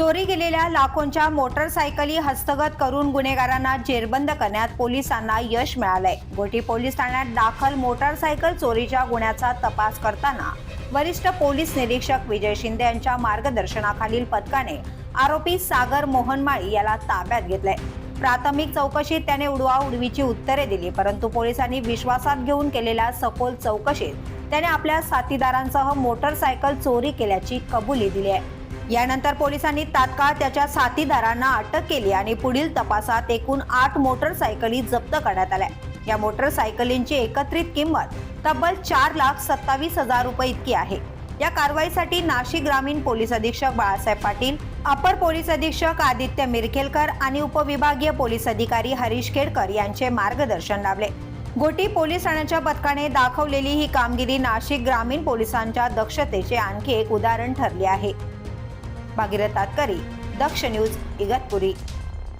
चोरी गेलेल्या लाखोंच्या मोटरसायकली हस्तगत करून गुन्हेगारांना जेरबंद करण्यात पोलिसांना यश मिळालंय. गोटी पोलीस ठाण्यात दाखल मोटरसायकल चोरीच्या गुन्ह्याचा तपास करताना वरिष्ठ पोलीस निरीक्षक विजय शिंदे यांच्या मार्गदर्शनाखालील पथकाने आरोपी सागर मोहन माळी याला ताब्यात घेतलंय. प्राथमिक चौकशीत त्याने उडवा उडवीची उत्तरे दिली परंतु पोलिसांनी विश्वासात घेऊन केलेल्या सखोल चौकशीत त्याने आपल्या साथीदारांसह मोटरसायकल चोरी केल्याची कबुली दिली आहे. यानंतर पोलिसांनी तात्काळ त्याच्या साथीदारांना अटक केली आणि पुढील तपासात एकूण आठ मोटरसायकली जप्त करण्यात आल्या. या मोटरसायकलींची एकत्रित किंमत तब्बल चार लाख सत्तावीस हजार रुपये इतकी आहे. या कारवाईसाठी नाशिक ग्रामीण पोलीस अधीक्षक बाळासाहेब पाटील अपर पोलीस अधीक्षक आदित्य मिरखेलकर आणि उपविभागीय पोलीस अधिकारी हरीश खेडकर यांचे मार्गदर्शन लाभले. गोटी पोलीस ठाण्याच्या पथकाने दाखवलेली ही कामगिरी नाशिक ग्रामीण पोलिसांच्या दक्षतेचे आणखी एक उदाहरण ठरले आहे. भागीरथ तातकरी दक्ष न्यूज इगतपुरी.